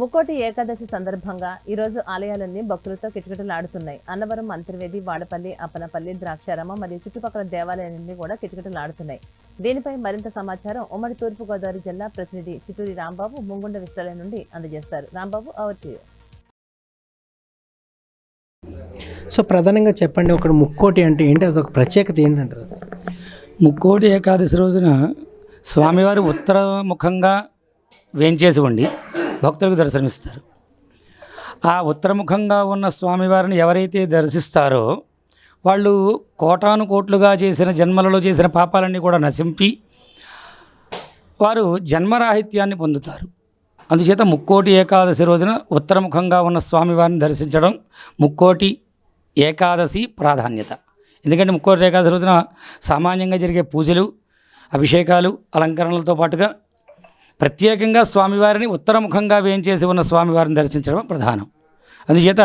ముక్కోటి ఏకాదశి సందర్భంగా ఈరోజు ఆలయాలన్నీ భక్తులతో కిటకిటలాడుతున్నాయి. అన్నవరం అంతర్వేది వాడపల్లి అప్పనపల్లి ద్రాక్షారామ మరియు చుట్టుపక్కల దేవాలయాలన్నీ కూడా కిటకిటలాడుతున్నాయి. దీనిపై మరింత సమాచారం ఉమ్మడి తూర్పుగోదావరి జిల్లా ప్రతినిధి చిట్టూరి రాంబాబు ముంగుండ విస్తరణ నుండి అందజేస్తారు. Rambabu over to you. So ప్రధానంగా చెప్పండి ఒక ముక్కోటి అంటే ఏంటి? అదొక ప్రత్యేకత ఏంటంటారు? ముక్కోటి ఏకాదశి రోజున స్వామివారి ఉత్తర ముఖంగా వేంచేసి ఉండి భక్తులకు దర్శనమిస్తారు. ఆ ఉత్తరముఖంగా ఉన్న స్వామివారిని ఎవరైతే దర్శిస్తారో వాళ్ళు కోటాను కోట్లుగా చేసిన జన్మలలో చేసిన పాపాలన్నీ కూడా నశింపి వారు జన్మరాహిత్యాన్ని పొందుతారు. అందుచేత ముక్కోటి ఏకాదశి రోజున ఉత్తరముఖంగా ఉన్న స్వామివారిని దర్శించడం ముక్కోటి ఏకాదశి ప్రాధాన్యత. ఎందుకంటే ముక్కోటి ఏకాదశి రోజున సామాన్యంగా జరిగే పూజలు అభిషేకాలు అలంకరణలతో పాటుగా ప్రత్యేకంగా స్వామివారిని ఉత్తరముఖంగా వేయించేసి ఉన్న స్వామివారిని దర్శించడం ప్రధానం. అందుచేత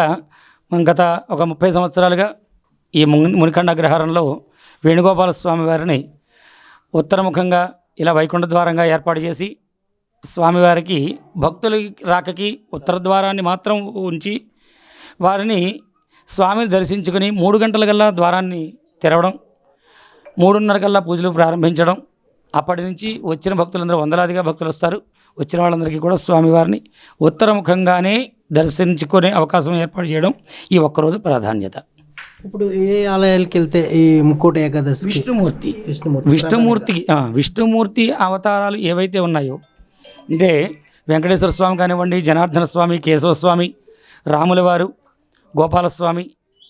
మనం గత ఒక ముప్పై సంవత్సరాలుగా ఈ మునికండ అగ్రహారంలో వేణుగోపాల స్వామివారిని ఉత్తరముఖంగా ఇలా వైకుంఠ ద్వారంగా ఏర్పాటు చేసి స్వామివారికి భక్తుల రాకకి ఉత్తర ద్వారాన్ని మాత్రం ఉంచి వారిని స్వామిని దర్శించుకుని మూడు గంటల కల్లా ద్వారాన్ని తెరవడం మూడున్నర కల్లా పూజలు ప్రారంభించడం అప్పటి నుంచి వచ్చిన భక్తులందరూ వందలాదిగా భక్తులు వస్తారు. వచ్చిన వాళ్ళందరికీ కూడా స్వామివారిని ఉత్తరముఖంగానే దర్శించుకునే అవకాశం ఏర్పాటు చేయడం ఈ ఒక్కరోజు ప్రాధాన్యత. ఇప్పుడు ఏ ఆలయాలకు వెళ్తే ఈ ముక్కోటి ఏకాదశి విష్ణుమూర్తి. విష్ణుమూర్తి విష్ణుమూర్తికి విష్ణుమూర్తి అవతారాలు ఏవైతే ఉన్నాయో అంటే వెంకటేశ్వర స్వామి కానివ్వండి జనార్దన స్వామి కేశవ స్వామి రాముల వారు గోపాలస్వామి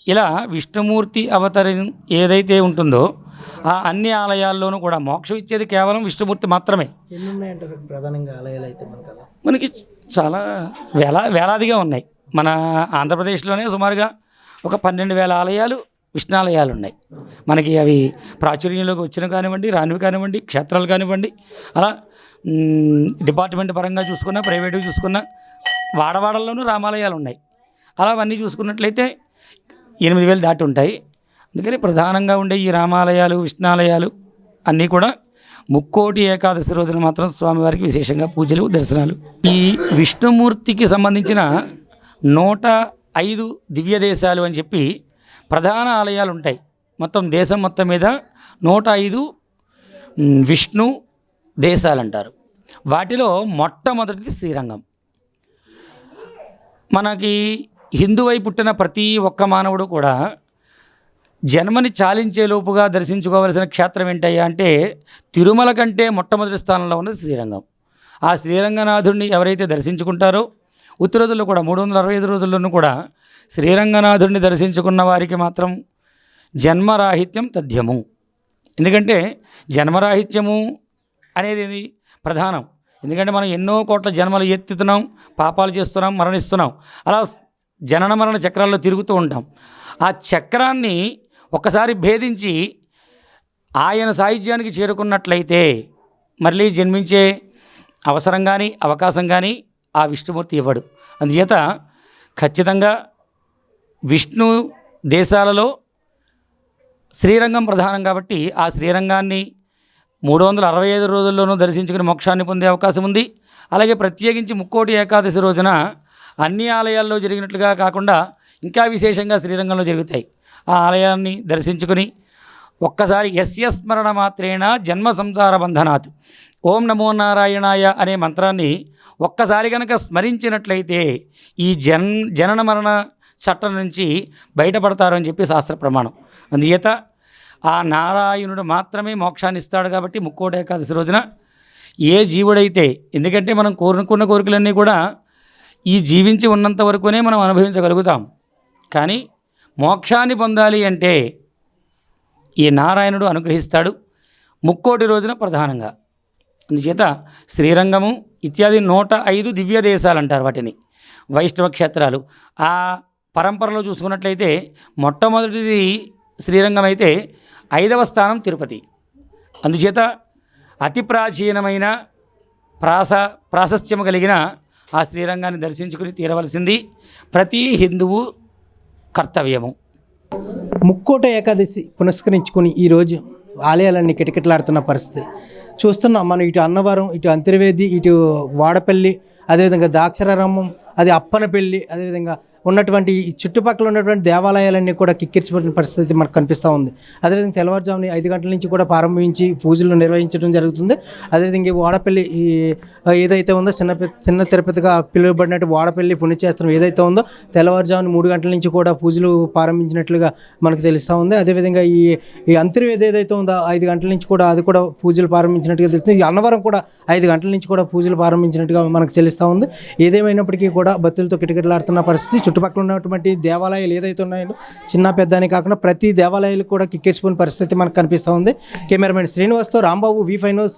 ఇలా విష్ణుమూర్తి అవతరం ఏదైతే ఉంటుందో ఆ అన్ని ఆలయాల్లోనూ కూడా మోక్షం ఇచ్చేది కేవలం విష్ణుమూర్తి మాత్రమే. ఎన్ని ఉన్నాయంటారు ప్రధానంగా ఆలయాలు అయితే మనకు చాలా వేల వేలాదిగా ఉన్నాయి. మన ఆంధ్రప్రదేశ్లోనే సుమారుగా ఒక పన్నెండు వేల ఆలయాలు విష్ణాలయాలు ఉన్నాయి మనకి అవి ప్రాచుర్యంలోకి వచ్చిన కానివ్వండి రానివి కానివ్వండి క్షేత్రాలు కానివ్వండి అలా డిపార్ట్మెంట్ పరంగా చూసుకున్నా ప్రైవేట్గా చూసుకున్నా వాడవాడల్లోనూ రామాలయాలు ఉన్నాయి అలా అవన్నీ చూసుకున్నట్లయితే ఎనిమిది వేలు దాటి ఉంటాయి. అందుకని ప్రధానంగా ఉండే ఈ రామాలయాలు విష్ణాలయాలు అన్నీ కూడా ముక్కోటి ఏకాదశి రోజున మాత్రం స్వామివారికి విశేషంగా పూజలు దర్శనాలు. ఈ విష్ణుమూర్తికి సంబంధించిన నూట ఐదు దివ్య దేశాలు అని చెప్పి ప్రధాన ఆలయాలు ఉంటాయి. మొత్తం దేశం మొత్తం మీద నూట ఐదు విష్ణు దేశాలు అంటారు వాటిలో మొట్టమొదటిది శ్రీరంగం. మనకి హిందువై పుట్టిన ప్రతి ఒక్క మానవుడు కూడా జన్మని చాలించే లోపుగా దర్శించుకోవలసిన క్షేత్రం ఏంటయ్యా అంటే తిరుమల కంటే మొట్టమొదటి స్థానంలో ఉన్నది శ్రీరంగం. ఆ శ్రీరంగనాథుడిని ఎవరైతే దర్శించుకుంటారో ఉత్తి రోజుల్లో కూడా మూడు వందల అరవై ఐదు రోజుల్లోనూ కూడా శ్రీరంగనాథుడిని దర్శించుకున్న వారికి మాత్రం జన్మరాహిత్యం తథ్యము. ఎందుకంటే జన్మరాహిత్యము అనేది ప్రధానం. ఎందుకంటే మనం ఎన్నో కోట్ల జన్మలు ఎత్తుతున్నాం పాపాలు చేస్తున్నాం మరణిస్తున్నాం. అలా జనన మరణ చక్రాల్లో తిరుగుతూ ఉంటాం. ఆ చక్రాన్ని ఒక్కసారి భేదించి ఆయన సాహిత్యానికి చేరుకున్నట్లయితే మళ్ళీ జన్మించే అవసరం కానీ అవకాశం కానీ ఆ విష్ణుమూర్తి ఇవ్వడు. అందుచేత ఖచ్చితంగా విష్ణు దేశాలలో శ్రీరంగం ప్రధానం కాబట్టి ఆ శ్రీరంగాన్ని మూడు వందల అరవై ఐదు రోజుల్లోనూ దర్శించుకుని మోక్షాన్ని పొందే అవకాశం ఉంది. అలాగే ప్రత్యేకించి ముక్కోటి ఏకాదశి రోజున అన్ని ఆలయాల్లో జరిగినట్లుగా కాకుండా ఇంకా విశేషంగా శ్రీరంగంలో జరుగుతాయి. ఆ ఆలయాన్ని దర్శించుకుని ఒక్కసారి ఎస్య స్మరణ మాత్రేణ జన్మ సంసార బంధనాత్. ఓం నమో నారాయణాయ అనే మంత్రాన్ని ఒక్కసారి కనుక స్మరించినట్లయితే ఈ జన్ జనన మరణ చట్టం నుంచి బయటపడతారు అని చెప్పి శాస్త్ర ప్రమాణం. అందుచేత ఆ నారాయణుడు మాత్రమే మోక్షాన్ని ఇస్తాడు కాబట్టి ముక్కోటి ఏకాదశి రోజున ఏ జీవుడైతే ఎందుకంటే మనం కోరుకున్న కోరికలన్నీ కూడా ఈ జీవించి ఉన్నంత వరకునే మనం అనుభవించగలుగుతాం. కానీ మోక్షాన్ని పొందాలి అంటే ఈ నారాయణుడు అనుగ్రహిస్తాడు ముక్కోటి రోజున ప్రధానంగా. అందుచేత శ్రీరంగము ఇత్యాది నూట ఐదు దివ్య దేశాలు అంటారు వాటిని వైష్ణవ క్షేత్రాలు. ఆ పరంపరలో చూసుకున్నట్లయితే మొట్టమొదటిది శ్రీరంగం అయితే ఐదవ స్థానం తిరుపతి. అందుచేత అతి ప్రాచీనమైన ప్రాస ప్రాశస్త్యము కలిగిన ఆ శ్రీరంగాన్ని దర్శించుకుని తీరవలసింది ప్రతి హిందువు కర్తవ్యము. ముక్కోట ఏకాదశి పునస్కరించుకుని ఈరోజు ఆలయాలన్నీ కిటకిటలాడుతున్న పరిస్థితి. చూస్తున్నాం మనం ఇటు అన్నవరం ఇటు అంతర్వేది ఇటు వాడపల్లి అదేవిధంగా దాక్షరారామం అది అప్పనపల్లి అదేవిధంగా ఉన్నటువంటి ఈ చుట్టుపక్కల ఉన్నటువంటి దేవాలయాలన్నీ కూడా కిక్కిరిచిపోయిన పరిస్థితి మనకు కనిపిస్తూ ఉంది. అదేవిధంగా తెల్లవారుజామున ఐదు గంటల నుంచి కూడా ప్రారంభించి పూజలు నిర్వహించడం జరుగుతుంది. అదేవిధంగా వాడపల్లి ఈ ఏదైతే ఉందో చిన్న పి- చిన్న తిరుపతిగా పిలువబడినట్టు వాడపల్లి పుణ్యక్షేత్రం ఏదైతే ఉందో తెల్లవారుజామున మూడు గంటల నుంచి కూడా పూజలు ప్రారంభించినట్లుగా మనకు తెలుస్తూ ఉంది. అదేవిధంగా ఈ ఈ అంతర్వేది ఏదైతే ఉందో ఐదు గంటల నుంచి కూడా అది కూడా పూజలు ప్రారంభించినట్టుగా తెలుస్తుంది. ఈ అన్నవరం కూడా ఐదు గంటల నుంచి కూడా పూజలు ప్రారంభించినట్టుగా మనకు తెలుస్తూ ఉంది. ఏదేమైనప్పటికీ కూడా భక్తులతో కిటకిటలాడుతున్న పరిస్థితి చుట్టుపక్కల ఉన్నటువంటి దేవాలయాలు ఏదైతే ఉన్నాయో చిన్న పెద్ద అని కాకుండా ప్రతి దేవాలయాలు కూడా కిక్కేసిపోయిన పరిస్థితి మనకు కనిపిస్తూ ఉంది. కెమెరామెన్ శ్రీనివాస్తో రాంబాబు వి ఫైవ్ న్యూస్.